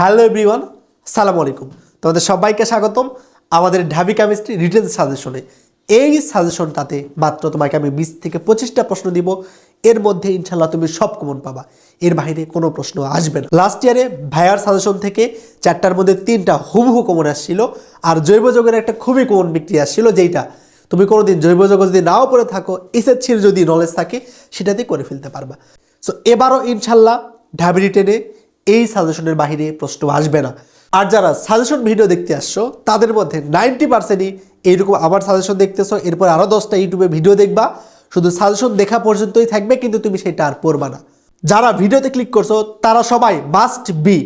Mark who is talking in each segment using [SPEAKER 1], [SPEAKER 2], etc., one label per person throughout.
[SPEAKER 1] Hello everyone, সালাম আলাইকুম। তোমাদের সবাইকে স্বাগতম আমাদের ঢাবি কেমিস্ট্রি রিটেল সাজেশনে এই সাজেশনটাতে মাত্র তোমাকে আমি বিশ থেকে পঁচিশটা প্রশ্ন দিব। এর মধ্যে ইনশাল্লাহ তুমি সব কমন পাবা। এর বাইরে কোনো প্রশ্ন আসবে না। লাস্ট ইয়ারে ভাইয়ার সাজেশন থেকে চারটার মধ্যে তিনটা হুবহু কমন আসছিল। আর জৈব যৌগের একটা খুবই কমন বিক্রিয়া আসছিল, যেইটা তুমি কোনোদিন জৈব যৌগ যদি নাও পড়ে থাকো এসএসসির যদি নলেজ থাকে, সেটাতেই করে ফেলতে পারবা। সো এবারও ইনশাল্লাহ ঢাবি রিটেনে এই সাজেশনের বাহিরে প্রশ্ন আসবে না। আর যারা সাজেশন ভিডিও দেখতে আসছো, তাদের মধ্যে নাইনটি পার্সেন্টই এইরকম আমার সাজেশন দেখতেছো। এরপর আরও দশটা ইউটিউবে ভিডিও দেখবা। শুধু সাজেশন দেখা পর্যন্তই থাকবে, কিন্তু তুমি সেটা আর পড়বা না। যারা ভিডিওতে ক্লিক করছ, তারা সবাই মাস্ট বি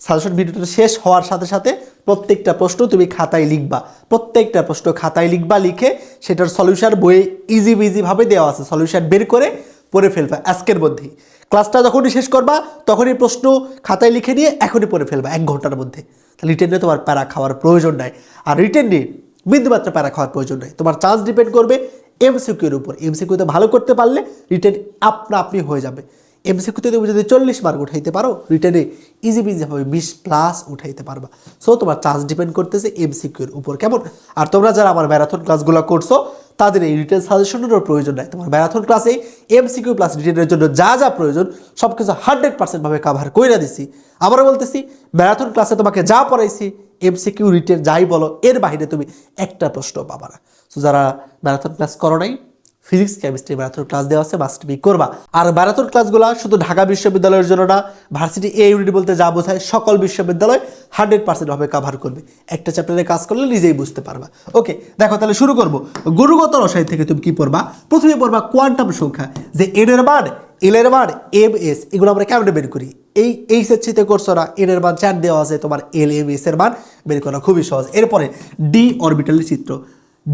[SPEAKER 1] সাজেশন ভিডিওটা শেষ হওয়ার সাথে সাথে প্রত্যেকটা প্রশ্ন তুমি খাতায় লিখবা। প্রত্যেকটা প্রশ্ন খাতায় লিখবা, লিখে সেটার সলিউশন বইয়ে ইজি ইজিভাবে দেওয়া আছে। সলিউশন বের করে পড়ে ফেলবা, আজকের মধ্যেই ক্লাসটা যখনই শেষ করবা, তখনই প্রশ্ন খাতায় লিখে নিয়ে এখনই পড়ে ফেলবা, এক ঘণ্টার মধ্যে। তাহলে রিটেনে তোমার প্যারা খাওয়ার প্রয়োজন নাই। আর রিটেন নিয়ে বিন্দুমাত্র প্যারা খাওয়ার প্রয়োজন নাই। তোমার চান্স ডিপেন্ড করবে এমসিকিউর উপর। এমসিকিউতে ভালো করতে পারলে রিটেন আপনা আপনি হয়ে যাবে। এমসিকিউতে তুমি যদি চল্লিশ মার্ক উঠাইতে পারো রিটেনে ইজি বিজি হবে বিশ প্লাস উঠাইতে পারবা। সো তোমার চান্স ডিপেন্ড করতেছে এমসিকিউর উপর। কেমন? আর তোমরা যারা আমার ম্যারাথন ক্লাসগুলো করছ, তাদের এই রিটেন সাজেশনেরও প্রয়োজন নাই। তোমার ম্যারাথন ক্লাসে এমসিকিউ প্লাস রিটেনের জন্য যা যা প্রয়োজন সব কিছু হান্ড্রেড পার্সেন্টভাবে কাভার করে দিছি। আবারও বলতেছি ম্যারাথন ক্লাসে তোমাকে যা পড়াইছি, এমসিকিউ রিটেন যাই বলো, এর বাইরে তুমি একটা প্রশ্ন পাবা না। সো যারা ম্যারাথন ক্লাস করো নাই ফিজিক্স, কেমিস্ট্রি, ম্যারাথন ক্লাস দেওয়া আছে মাস্ট বি করবা। আর ম্যারাথন ক্লাসগুলো শুধু ঢাকা বিশ্ববিদ্যালয়ের জন্য না, ভার্সিটি এ ইউনিট বলতে যা বোঝায় সকল বিশ্ববিদ্যালয় হান্ড্রেড পার্সেন্ট ভাবে কাভার করবে। একটা চ্যাপ্টারে কাজ করলে নিজেই বুঝতে পারবা। ওকে দেখো তাহলে শুরু করব। গুরুগত রসায়ন থেকে তুমি কি পড়বা? প্রথমে পড়বা কোয়ান্টাম সংখ্যা, যে এন এর মান এল এর মান এম এস এগুলো আমরা কেমনে বের করি? এই এই সেচ্ছিতে করছ না এন এর মান চার দেওয়া আছে তোমার এল এম এস এর মান, বের করা খুবই সহজ। এরপরে ডি অরবিটালের চিত্র।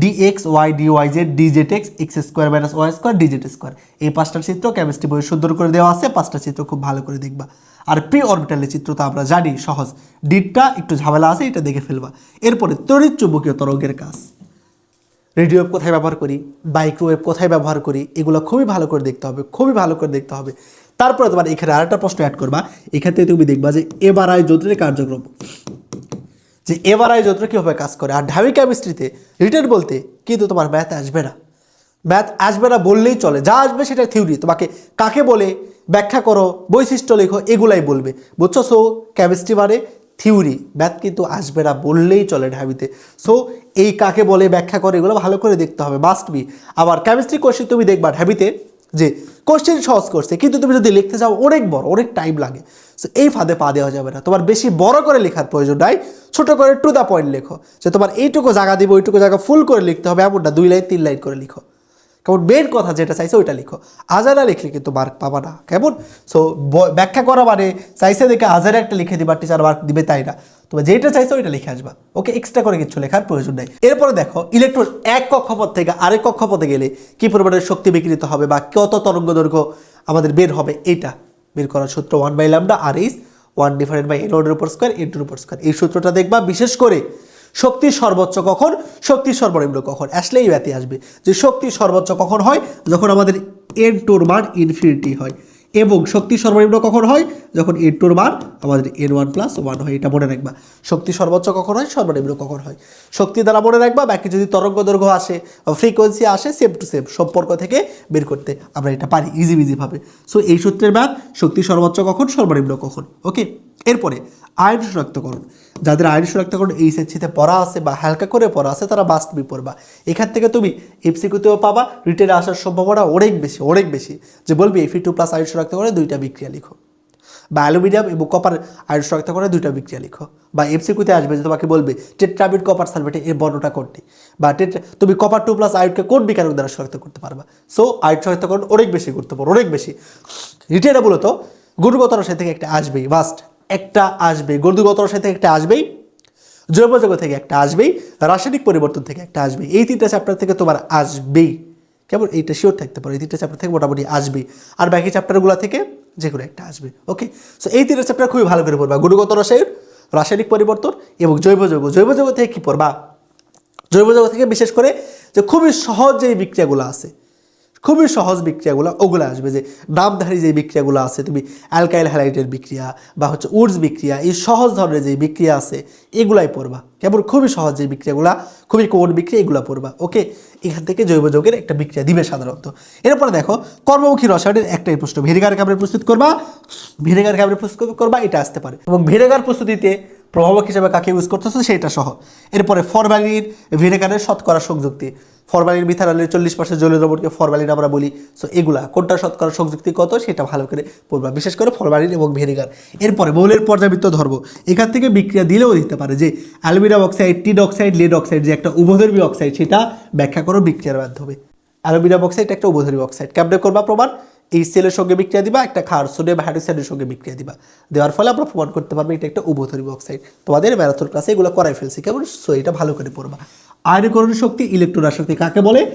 [SPEAKER 1] D X Y D Y Z D Z X X square minus Y square D Z square এই পাঁচটার চিত্র কেমিস্ট্রি বই সুন্দর করে দেওয়া আছে, পাঁচটা চিত্র খুব ভালো করে দেখবা। আর পি অরবিটালের চিত্র তো আমরা জানি, সহজ। ডিটটা একটু ঝামেলা আছে, এটা দেখে ফেলবা। এরপরে তড়িৎ চুম্বকীয় তরঙ্গের কাজ। রেডিও কোথায় ব্যবহার করি? মাইক্রোওয়েভ কোথায় ব্যবহার করি? এগুলো খুবই ভালো করে দেখতে হবে, খুবই ভালো করে দেখতে হবে। তারপরে তোমার এখানে আরেকটা প্রশ্ন অ্যাড করবা। এখান থেকে তুমি দেখবা যে এবারআই যন্ত্রের কার্যক্রম। যে এবারআই যন্ত্র কীভাবে কাজ করে? আর ঢাবি কেমিস্ট্রিতে রিটেন বলতে কিন্তু তোমার ম্যাথ আসবে না। ম্যাথ আসবে না বললেই চলে। যা আসবে সেটা থিওরি তোমাকে কাকে বলে, ব্যাখ্যা করো, বৈশিষ্ট্য লেখো, এগুলাই বলবে। বুঝছ? সো কেমিস্ট্রি মানে থিওরি ম্যাথ কিন্তু আসবে না বললেই চলে ঢাবিতে। সো এই কাকে বলে, ব্যাখ্যা করে, এগুলো ভালো করে দেখতে হবে। মাস্ট বি আবার কেমিস্ট্রি কোশ্চেন তুমি দেখবা ঢাবিতে যে কোশ্চেন সহজ করছে, কিন্তু তুমি যদি লিখতে চাও, অনেক বড়, অনেক টাইম লাগে। সো এই ফাঁদে পা দেওয়া যাবে না। তোমার বেশি বড় করে লেখার প্রয়োজন নাই, ছোট করে টু দ্য পয়েন্ট লেখো। যে তোমার এইটুকু জায়গা দিব, ওইটুকু জায়গা ফুল করে লিখতে হবে, এমনটা দুই লাইন, তিন লাইন করে লিখো। কেমন মেন কথা যেটা চাইছে ওইটা লিখো। আজারা লিখলে কিন্তু মার্ক পাবা না। কেমন? সো ব্যাখ্যা করা মানে চাইছে দেখে আজারে একটা লিখে দিবা টিচার মার্ক দিবে তাই না। তুমি যেটা চাইছো ওইটা লিখে আসবা। ওকে এক্সট্রা করে কিছু লেখার প্রয়োজন নেই। এরপরে দেখো ইলেকট্রন এক কক্ষপথ থেকে আরেক কক্ষপথে গেলে কি পরিমাণের শক্তি বিকৃত হবে বা কত তরঙ্গ দৈর্ঘ্য আমাদের বের হবে, এইটা। বের করার সূত্র one by lambda R H one different by N ওয়ানের উপর স্কোয়ার এন টুর উপর স্কোয়ার এই সূত্রটা দেখবা, বিশেষ করে শক্তির সর্বোচ্চ কখন? শক্তির সর্বনিম্ন কখন? আসলে এই ব্যাতি আসবে। যে শক্তির সর্বোচ্চ কখন হয়? যখন আমাদের এন টুর মান ইনফিনিটি হয়। এবং শক্তি সর্বনিম্ন কখন হয়? যখন এন টুর মান আমাদের এন ওয়ান প্লাস ওয়ান হয়, এটা মনে রাখবা। শক্তি সর্বোচ্চ কখন হয়? সর্বনিম্ন কখন হয়? শক্তি দ্বারা মনে রাখবা, বাকি যদি তরঙ্গ দৈর্ঘ্য আসে ফ্রিকোয়েন্সি আসে সেম টু সেম সম্পর্ক থেকে বের করতে আমরা এটা পারি ইজি ইজিভাবে সো এই সূত্রের ম্যাথ শক্তি সর্বোচ্চ কখন? সর্বনিম্ন কখন? ওকে এরপরে আইন শনাক্তকরণ যাদের আইন শনাক্তকরণ এই সেচ্ছিতে পড়া আছে বা হালকা করে পড়া আছে, তারা বাস্ট বি পড়বা। এখান থেকে তুমি এফসিকিউতেও পাবা, রিটেনে আসার সম্ভাবনা অনেক বেশি অনেক বেশি। যে বলবি এফি টু প্লাস আইন শনাক্তকরণে দুইটা বিক্রিয়া লিখো। বা অ্যালুমিনিয়াম এবং কপার আয়ন শনাক্তকরণে দুইটা বিক্রিয়া লিখো। বা এফসিকিউতে আসবে যে তোমাকে বলবে টেট্রাবিট কপার সালফেটে এর বর্ণটা কোনটি? বা টেট, তুমি কপার টু প্লাস আয়নকে কোন বিকারক দ্বারা শনাক্ত করতে পারবা? সো আয়ন শনাক্তকরণ অনেক বেশি গুরুত্বপূর্ণ, অনেক বেশি। রিটেনে মূলত গুণগত রসায়ন থেকে একটা আসবেই মাস্ট একটা আসবে গর্দুগত রসায়ন থেকে একটা আসবেই, জৈব জগৎ থেকে একটা আসবেই, রাসায়নিক পরিবর্তন থেকে একটা আসবেই। এই তিনটা চ্যাপ্টার থেকে তোমার আসবেই। কেমন? এইটা শিওর থাকতে পারো। এই তিনটা চ্যাপ্টার থেকে মোটামুটি আসবেই। আর বাকি চ্যাপ্টারগুলো থেকে যে কোনো একটা আসবে ওকে সো এই তিনটা চ্যাপ্টার খুবই ভালো করে পড়বা। গুণগত রসায়ন, রাসায়নিক পরিবর্তন এবং জৈব যৌগ জৈব যৌগ থেকে কী পড়বা? জৈব যৌগ থেকে বিশেষ করে যে খুবই সহজ যে বিক্রিয়াগুলো আছে খুবই সহজ বিক্রিয়াগুলো, ওগুলো আসবে যে নামধারী যে বিক্রিয়াগুলো আছে, তুমি অ্যালকাইল হ্যালাইটের বিক্রিয়া বা হচ্ছে উডস বিক্রিয়া, এই সহজ ধরনের যে বিক্রিয়া আছে, এগুলাই পড়বা। কেবল খুবই সহজ যে বিক্রিয়াগুলা, খুবই কোন বিক্রিয়া, এগুলো পড়বা, ওকে? এখান থেকে জৈব যৌগের একটা বিক্রিয়া দিবে সাধারণত। এরপরে দেখো, কর্মমুখী রসায়নের একটাই প্রশ্ন, ভিনেগার কামড়ে প্রস্তুত করবা? ভিনেগার কামড়ে প্রস্তুত করবা? এটা আসতে পারে। এবং ভিনেগার প্রস্তুতিতে প্রভাবক হিসেবে কাকে ইউজ করতেছো? সেটা সহ। এরপরে ফরমালিন, ভিনেগারের শতকরা সংযুক্তি। ফরমালিন মিথানলের চল্লিশ পার্সেন্ট জলীয় দ্রবণকে ফরমালিন আমরা বলি। সো এগুলা কোনটা শতকরা সংযুক্তি কত সেটা ভালো করে পড়বা। বিশেষ করে ফরমালিন এবং ভেনিগার। এরপরে মৌলের পর্যাবৃত্ত ধর্ম। এখান থেকে বিক্রিয়া দিলেও দিতে পারে যে, aluminium oxide, tin oxide, lead oxide যে একটা উভধর্মী অক্সাইড, সেটা ব্যাখ্যা করো বিক্রিয়ার মাধ্যমে। অ্যালুমিনিয়াম অক্সাইড একটা উভধর্মী অক্সাইড। কেমনে করবা প্রমাণ। এই সেলের সঙ্গে বিক্রিয়া দিবা, একটা খার সোডিয়াম হাইড্রোক্সাইডের সঙ্গে বিক্রিয়া দিবা। দেওয়ার ফলে আমরা প্রমাণ করতে পারব এটা একটা উভধর্মী অক্সাইড তোমাদের ম্যারাথন ক্লাসে এগুলো করাই ফেলছি, কেমন? সো এটা ভালো করে পড়বা। আয়নীকরণ শক্তি ইলেকট্রন শক্তি কাকে বলে?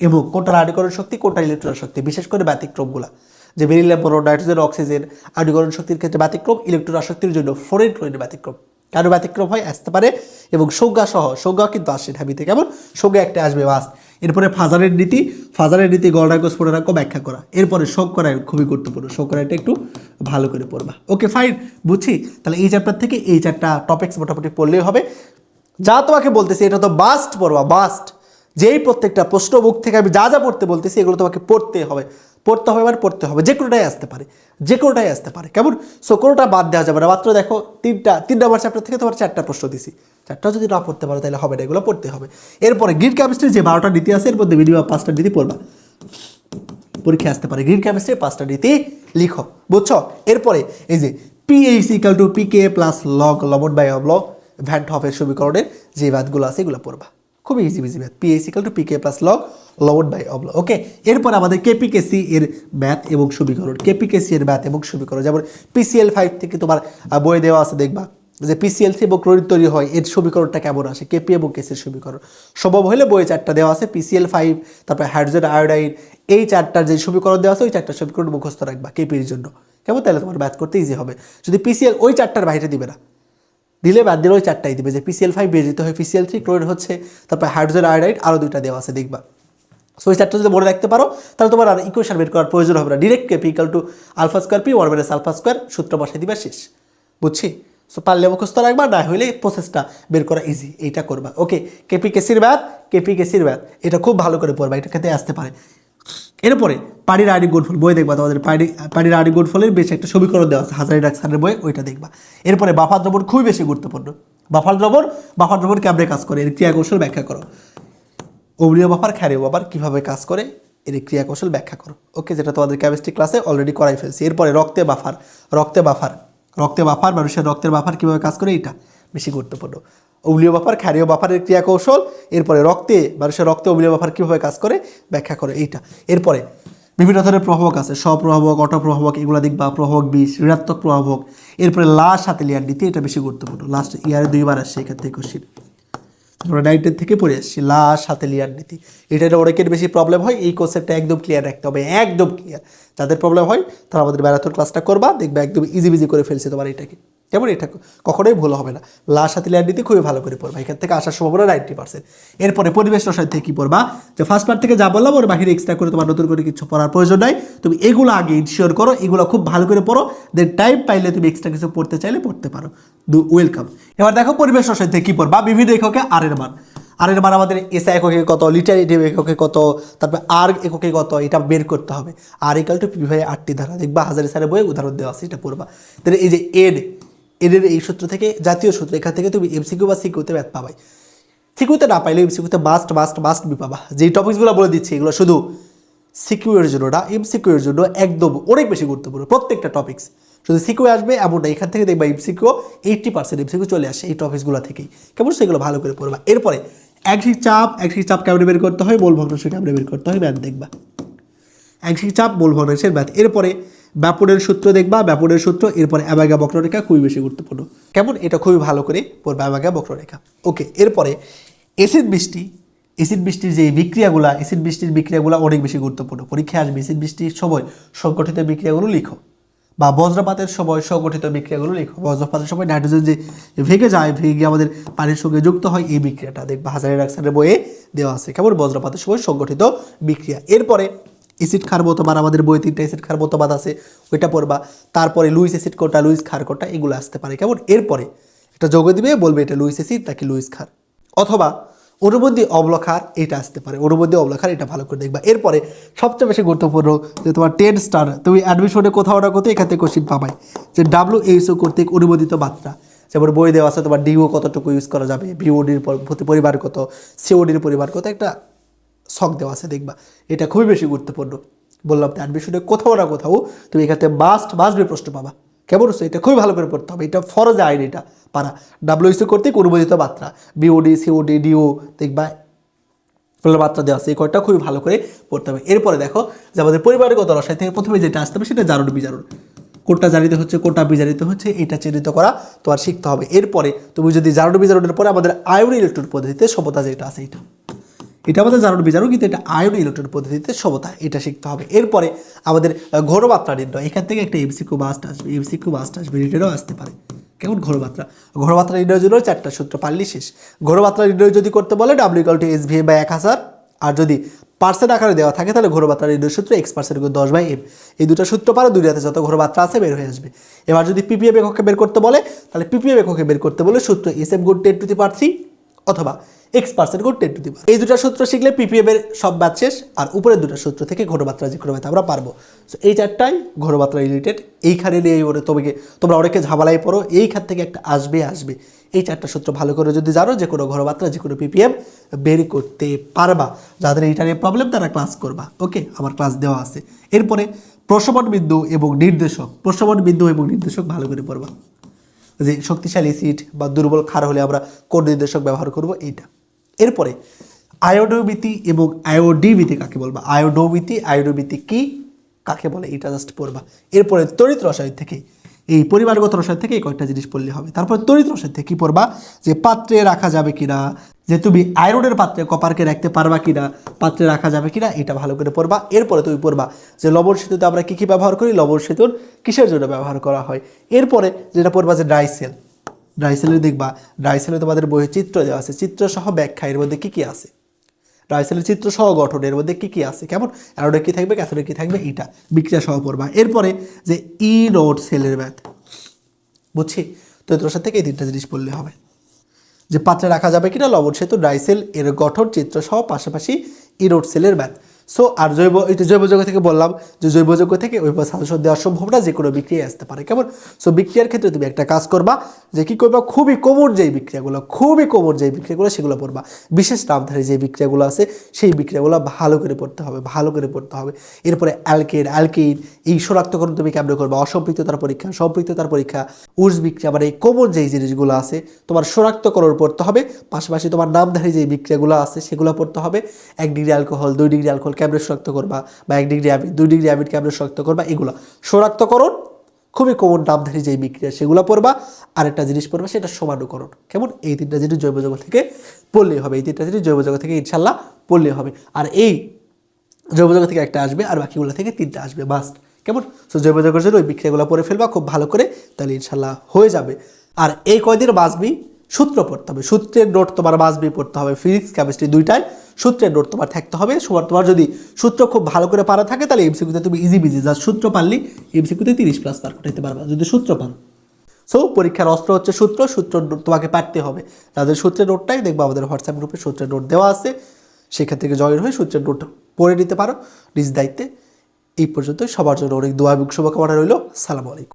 [SPEAKER 1] এবং কোনটার আয়নীকরণ শক্তি কোনটা ইলেকট্রন শক্তি, বিশেষ করে ব্যতিক্রমগুলা। যে বেরিলিয়াম বোরন নাইট্রোজেন অক্সিজেন আয়নীকরণ শক্তির ক্ষেত্রে ব্যতিক্রম ইলেকট্রন আসক্তির জন্য ফোরেন ক্লোরিনের ব্যতিক্রম। কেন ব্যতিক্রম হয়? আসতে পারে। এবং সংজ্ঞা সহ সংজ্ঞা কিন্তু আসে ঢাবিতে কেমন? সংজ্ঞা একটা আসবে বাস এরপরে ফাজারের নীতি ফাজারের নীতি গণনাঙ্ক স্ফোটনাঙ্ক ব্যাখ্যা করা। এরপরে শঙ্করায়ন খুবই গুরুত্বপূর্ণ। শঙ্করায়নটা একটু ভালো করে পড়বা। ওকে, ফাইন, বুঝছি? তাহলে এই চ্যাপ্টার থেকে এই চারটা টপিক্স মোটামুটি পড়লেই হবে। যা তোমাকে বলতেছি, এটা তো বাস্ট পড়বা বাস্ট যেই প্রত্যেকটা প্রশ্ন বুক থেকে আমি যা যা পড়তে বলতেছি, এগুলো তোমাকে পড়তে হবে। পড়তে হবে মানে পড়তে হবে। যে কোনোটাই আসতে পারে। যে কোনোটাই আসতে পারে। কেমন? সো কোনোটা বাদ দেওয়া যাবে না। মাত্র দেখো, তিনটা তিন নম্বর চ্যাপ্টার থেকে তোমার চারটা প্রশ্ন দিছি। চারটা যদি না পড়তে পারো তাহলে হবে না, এগুলো পড়তে হবে। এরপরে গ্রিন কেমিস্ট্রির যে বারোটা নীতি আছে, এর মধ্যে মিনিমাম পাঁচটা নীতি পড়বা। পরীক্ষায় আসতে পারে। গ্রিন কেমিস্ট্রি পাঁচটা নীতি লিখো, বুঝছ? এরপরে এই যে PH equal to PK plus log লবণ বাই অবল ভ্যান্ট হফের সমীকরণের যে ব্যাথগুলো আছে, এগুলো পড়বা। খুবই easy easy math PH equal to PK plus log লবণ বাই অব অবল ওকে এরপর আমাদের কেপিকেসি এর ম্যাথ এবং সমীকরণ। কেপিকেসি এর ম্যাথ এবং সমীকরণ, যেমন পিসিএল ফাইভ থেকে তোমার বই দেওয়া আছে, দেখবা। যে পিসিএলসি এবং ক্লোরিন তৈরি হয়, এর সমীকরণটা কেমন আসে? কেপি এবং কেসের সমীকরণ। সম্ভব হলে বইয়ে চারটা দেওয়া আছে পিসিএল ফাইভ তারপরে হাইড্রোজেন আয়োডাইড এই চারটার যে সমীকরণ দেওয়া আছে, ওই চারটা সমীকরণ মুখস্থ রাখবা কেপির জন্য। কেমন? তাহলে তোমার ম্যাথ করতে ইজি হবে। যদি পিসিএল ওই চারটার বাইরে দিবে না, দিলে বাদ দিলে ওই চারটাই দিবে। যে পিসিএল ফাইভ বের দিতে হয় পিসিএল থ্রি ক্লোরিন হচ্ছে, তারপর হাইড্রোজেন আয়োডাইড আরও দুইটা দেওয়া আছে, দেখবা। সো ওই চারটা যদি মনে রাখতে পারো, তাহলে তোমার আর ইকুয়েশন বের করার প্রয়োজন হবে না। Direct KP equal to alpha square P one minus alpha square সূত্র বসাই দিবা শেষ। বুঝছি? সো পারলে মুখস্থ রাখবা, না হলে প্রসেসটা বের করা ইজি এইটা করবা। ওকে কেপি কেসির ব্যাথ কেপি কেসির ব্যাথ। এটা খুব ভালো করে পড়বা, এটা খেতে আসতে পারে। এরপরে, পানির আড়ি গুণফল বই দেখবা তোমাদের। পানি, পানির আড়ি গুণফলের বেশ একটা সমীকরণ দেওয়া আছে, হাজারি ডাক্তারের বই ওইটা দেখবা। এরপরে, বাফার দ্রবণ খুবই বেশি গুরুত্বপূর্ণ। বাফার দ্রবণ বাফার দ্রবণ কেমনে কাজ করে? এর ক্রিয়া কৌশল ব্যাখ্যা করো। অম্লীয় বাফার, ক্ষারীয় বাফার কীভাবে কাজ করে? এর ক্রিয়া কৌশল ব্যাখ্যা করো। ওকে যেটা তোমাদের কেমিস্ট্রি ক্লাসে অলরেডি করাই ফেলছি। এরপরে, রক্তে বাফার। রক্তে বাফার। রক্তে বাফার, মানুষের রক্তের বাফার কীভাবে কাজ করে এটা? বেশি গুরুত্বপূর্ণ। অম্লীয় বাফার, ক্ষারীয় বাফারের ক্রিয়া কৌশল এরপরে রক্তে, মানুষের রক্তে অম্লীয় বাফার কীভাবে কাজ করে? ব্যাখ্যা করে এইটা। এরপরে বিভিন্ন ধরনের প্রভাবক আছে, স্বপ্রভাবক, অটপ্রভাবক, এগুলো বা প্রভাবক বিষ ঋণাত্মক প্রভাবক। এরপরে লাশ হাতে লিয়ার নীতি, এটা বেশি গুরুত্বপূর্ণ। লাস্ট ইয়ারে দুইবার আসছে এখান থেকে কোশ্চিন আমরা নাইনটেন থেকে পড়ে আসছি, লাশ হাতে লিয়ার নীতি এটা অনেকের বেশি প্রবলেম হয়, এই কনসেপ্টটা একদম ক্লিয়ার রাখতে হবে, একদম ক্লিয়ার যাদের প্রবলেম হয়, তারা আমাদের ম্যারাথন ক্লাসটা করবা, দেখবে একদম ইজি বিজি করে ফেলছে তোমার এটাকে। কেমন এটা? কখনোই ভুল হবে না। হাতে লিয়ার নীতি খুবই ভালো করে পড়বা। এখান থেকে আসার সম্ভাবনা নাইনটি পার্সেন্ট এরপরে পরিবেশ রসায়ন থেকে কী পড়বা? যে ফার্স্ট পার্ট থেকে যা বললাম, ওর বাহিরে এক্সট্রা করে তোমার নতুন করে কিছু পড়ার প্রয়োজন নাই। তুমি এগুলো আগে ইনশিওর করো, এগুলো খুব ভালো করে পড়ো। দেন টাইম পাইলে তুমি এক্সট্রা কিছু পড়তে চাইলে পড়তে পারো। দু ওয়েলকাম এবার দেখো পরিবেশ রসায়ন থেকে কী পড়বা? বিভিন্ন এককে আর এর মান। আর এর মান আমাদের এসআই এককে কত লিটারেটিভ এককে কত, তারপরে আর এককে কত, এটা বের করতে হবে। আর ইকাল টু পি ভাই আটটি ধারা দেখবা হাজারি সারে বইয়ে উদাহরণ দেওয়া আছে, এটা পড়বা। তাহলে এই যে এড এডের এই সূত্র থেকে, জাতীয় সূত্র, এখান থেকে তুমি এমসিকিউ বা সিকিউতে ম্যাথ পাবাই। সিকিউতে না পাইলে এমসিকিউতে মাস্ট মাস্ট মাস্ট বি পাবা। যেই টপিকসগুলো বলে দিচ্ছি, এগুলো শুধু সিকিউর জন্য না এমসিকিউ এর জন্য একদম অনেক বেশি গুরুত্বপূর্ণ প্রত্যেকটা টপিক্স শুধু সিকিউ আসবে, এমন না, এখান থেকে দেখবা এমসিকিউ এইটটি পার্সেন্ট এমসিকিউ চলে আসে এই টপিকসগুলো থেকেই। কেমন সেগুলো ভালো করে পড়বা। এরপরে একশিক চাপ একশিক চাপ কেমনে বের করতে হয়? মূল ভগ্নাংশ কেমনে বের করতে হয়? ম্যাথ দেখবা। আংশিক চাপ মূল ভগ্নাংশের ম্যাথ। এরপরে ব্যাপনের সূত্র দেখবা ব্যাপনের সূত্র, এরপরে অ্যাবাগা বক্ররেখা খুবই বেশি গুরুত্বপূর্ণ। কেমন? এটা খুবই ভালো করে পড়বে অ্যাবাগা বক্ররেখা। ওকে, এরপরে এসিড বৃষ্টি এসিড বৃষ্টির যে বিক্রিয়াগুলো এসিড বৃষ্টির বিক্রিয়াগুলো অনেক বেশি গুরুত্বপূর্ণ। পরীক্ষায় আসবে এসিড বৃষ্টির সময় সংগঠিত বিক্রিয়াগুলো লিখো। বা বজ্রপাতের সময় সংগঠিত বিক্রিয়াগুলো লিখো। বজ্রপাতের সময় নাইট্রোজেন যে ভেঙে যায়, ভেঙে আমাদের পানির সঙ্গে যুক্ত হয়, এই বিক্রিয়াটা। দেখবা হাজারের আকসারের বইয়ে দেওয়া আছে। কেমন? বজ্রপাতের সময় সংগঠিত বিক্রিয়া। এরপরে অ্যাসিড খার মতবাদ আমাদের বই তিনটা অ্যাসিড খার মতবাদ আছে, ওইটা পড়বা। তারপরে লুইস অ্যাসিড কোটা, লুইস খার কোটা, এগুলো আসতে পারে। কেমন? এরপরে একটা যোগ দিবে, বলবে এটা লুইস অ্যাসিড নাকি লুইস খার অথবা অনুবন্ধী অবলক্ষার এটা আসতে পারে। অনুবন্ধী অবলক্ষার এটা ভালো করে দেখবা। এরপরে সবচেয়ে বেশি গুরুত্বপূর্ণ যে তোমার টেন স্টার, তুমি অ্যাডমিশনে কোথাও না কোথাও এখান থেকে কোশ্চিন পাবাই। যে ডাব্লিউ এইচও কর্তৃক অনুমোদিত মাত্রা যেমন বই দেওয়া আছে, তোমার ডিও কতটুকু ইউজ করা যাবে বিওডির পরিবার কত সিওডির পরিবার কত, একটা শখ দেওয়া আছে, দেখবা। এটা খুবই বেশি গুরুত্বপূর্ণ। বললাম তো অ্যাডমিশনে কোথাও না কোথাও তুমি এখান মাস্ট মাস্ট বি প্রশ্ন পাবা। কেমন হচ্ছে? এটা খুবই ভালো করে পড়তে হবে। এটা ফরজ আইন এটা পারা। ডাব্লিউসি কর্তৃক অনুমোদিত মাত্রা। বিওডি সিওডি ডিও দেখবা। মাত্রা দেওয়া আছে। এই কয়টা খুবই ভালো করে পড়তে হবে। এরপরে দেখো যে আমাদের পরিবারগত রসায়ন থেকে প্রথমে যেটা আসতে হবে সেটা জারণ বিজারণ। কোনটা জারিত হচ্ছে, কোনটা বিজারিত হচ্ছে, এটা চিহ্নিত করা তোমার শিখতে হবে। এরপরে তুমি যদি জারণ বিজারণের পরে আমাদের আয়ন ইলেকট্রন পদ্ধতিতে সমতা যেটা আছে, এটা। এটা আমাদের জারণ বিজারণ কিন্তু এটা আয়ন ইলেকট্রন পদ্ধতিতে সমতা, এটা শিখতে হবে। এরপরে আমাদের ঘনমাত্রা নির্ণয়। এখান থেকে একটা এমসিকিউ বাস্ট আসবে এমসিকিউ বাস্ট আসবে রিটেনও আসতে পারে। কেমন ঘনমাত্রা? ঘনমাত্রা নির্ণয়ের জন্য চারটা সূত্র পারলি শেষ। ঘনমাত্রা নির্ণয় যদি করতে বলে W equal to S V বা এক হাজার, আর যদি পার্সেন্ট আকারে দেওয়া থাকে, তাহলে ঘনমাত্রা নির্ণয় সূত্র এক্স পার্সেন্ট দশ বাই এম এই দুটো সূত্র পারো দুইটাতে যত ঘনমাত্রা আছে বের হয়ে আসবে। এবার যদি পিপিএম এককে বের করতে বলে, তাহলে পিপিএম এককে বের করতে বলে সূত্র S M good ten to the power three অথবা X percent good ten to the এই দুটো সূত্র শিখলে পিপিএম এর সব ব্যাচ শেষ আর উপরের দুটো সূত্র থেকে ঘনমাত্রা যে ঘনমাত্রা আমরা পারব। So, এই চারটাই ঘনমাত্রা রিলেটেড এইখানে নিয়ে ওরে তোমাকে তোমরা অনেকে ঝামেলায় পড়ো এইখান থেকে একটা আসবে আসবে। এই চারটা সূত্র ভালো করে যদি জানো যে কোনো ঘনমাত্রা যে কোনো পিপিএম বের করতে পারবা। যাদের এইটা নিয়ে প্রবলেম তারা ক্লাস করবা। ওকে আমার ক্লাস দেওয়া আছে। এরপরে প্রশমন বিন্দু এবং নির্দেশক। প্রশমন বিন্দু এবং নির্দেশক ভালো করে পড়বা। যে শক্তিশালী সিট বা দুর্বল ক্ষার হলে আমরা কোন নির্দেশক ব্যবহার করব? এইটা। এরপরে আয়োডোমিতি এবং আয়োডিবিতি কাকে বলবা? আয়োডোবিতি আয়োডোমিতি কি? কাকে বলে? এটা জাস্ট পড়বা। এরপরে তড়িৎ রসায়ন থেকে, এই পরিবারগত রসায়ন থেকে এই কয়েকটা জিনিস পড়লে হবে। তারপর তড়িৎ রসায়ন থেকে কি পড়বা? যে পাত্রে রাখা যাবে কিনা, যে তুমি আয়রনের পাত্রে কপারকে রাখতে পারবা কিনা, পাত্রে রাখা যাবে কিনা, এটা ভালো করে পড়বা। এরপরে তুমি পড়বা যে লবণ সেতুতে আমরা কী কী ব্যবহার করি? লবণ সেতুর কিসের জন্য ব্যবহার করা হয়? এরপরে যেটা পড়বা যে ড্রাইসেল ড্রাইসেলে দেখবা ড্রাইসেলে তোমাদের বইয়ে চিত্র দেওয়া আছে। চিত্র সহ ব্যাখ্যা, এর মধ্যে কী কী আছে? ড্রাইসেলের চিত্র সহ গঠন, এর মধ্যে কী কী আছে? কেমন? অ্যারোডে কী থাকবে ক্যাথোডে কী থাকবে? এইটা বিক্রিয়া সহ পড়বা। এরপরে যে ই নোট সেলের ম্যাথ বুঝছি? তো তোর সাথে থেকে এই তিনটা জিনিস বললে হবে। যে পাত্রে রাখা যাবে কিনা লবণ সেতু ডাইসেল এর গঠন চিত্র সহ পাশাপাশি ইরোড সেলের ম্যাথ সো আর জৈব এটা জৈব যৌগ থেকে বললাম, যে জৈব যৌগ থেকে ওই সাজেশন দেওয়া সম্ভব না যে কোনো বিক্রিয়া আসতে পারে। কেমন? সো বিক্রিয়ার ক্ষেত্রে তুমি একটা কাজ করবা যে কি করবা? খুবই কোমর যেই বিক্রিয়াগুলো, খুবই কোমর যেই বিক্রিয়াগুলো, সেগুলো পড়বা বিশেষ নামধারী যে বিক্রিয়াগুলো আছে, সেই বিক্রিয়াগুলো ভালো করে পড়তে হবে, ভালো করে পড়তে হবে। এরপরে অ্যালকেন, অ্যালকিন, এই শনাক্তকরণ তুমি কেমন করবা? অসম্পৃক্ততার পরীক্ষা, সম্পৃক্ততার পরীক্ষা, উর্স বিক্রিয়া মানে এই কোমর যেই জিনিসগুলো আছে, তোমার শনাক্তকরণ পড়তে হবে। পাশাপাশি তোমার নামধারী যে বিক্রিয়াগুলো আছে, সেগুলো পড়তে হবে। এক ডিগ্রি অ্যালকোহল দুই ডিগ্রি অ্যালকোহল ক্যামরে শনাক্ত করবা বা এক ডিগ্রি অ্যাবিড দুই ডিগ্রি অ্যাবিড ক্যামরে শনাক্ত করবা, এগুলো শনাক্তকরণ, খুবই কমন নামধারী যে বিক্রিয়া, সেগুলো পড়বা আর একটা জিনিস পড়বা, সেটা সমানুকরণ। কেমন? এই তিনটা জিনিস জৈব জগৎ থেকে পড়লেই হবে, এই তিনটা জিনিস জৈব জগৎ থেকে ইনশাল্লাহ পড়লেই হবে। আর এই জৈব জগৎ থেকে একটা আসবে, আর বাকিগুলো থেকে তিনটা আসবে মাস্ট কেমন? সো জৈব জগতের জন্য ওই বিক্রিয়াগুলো পড়ে ফেলবা খুব ভালো করে, তাহলে ইনশাল্লাহ হয়ে যাবে। আর এই কয়দিন বাসবি সূত্র পড়তে হবে। সূত্রের নোট তোমার বাসবি পড়তে হবে ফিজিক্স কেমিস্ট্রি দুইটাই সূত্রের নোট তোমার থাকতে হবে। সময় তোমার যদি সূত্র খুব ভালো করে পারা থাকে, তাহলে এমসিকিউতে তুমি ইজি বিজি যা সূত্র পারলি এমসিকিউতে তিরিশ প্লাস পার করতে পারবা, যদি সূত্র পান। সো পরীক্ষার অস্ত্র হচ্ছে সূত্র সূত্র তোমাকে পারতে হবে। তাদের সূত্রের নোটটাই দেখব আমাদের হোয়াটসঅ্যাপ গ্রুপে সূত্রের নোট দেওয়া আছে। সেখান থেকে জয়েন হয়ে সূত্রের নোট পড়ে নিতে পারো। নিজ দায়িত্বে এই পর্যন্ত সবার জন্য অনেক দোয়া এবং শুভকামনা রইল। সালাম আলাইকুম।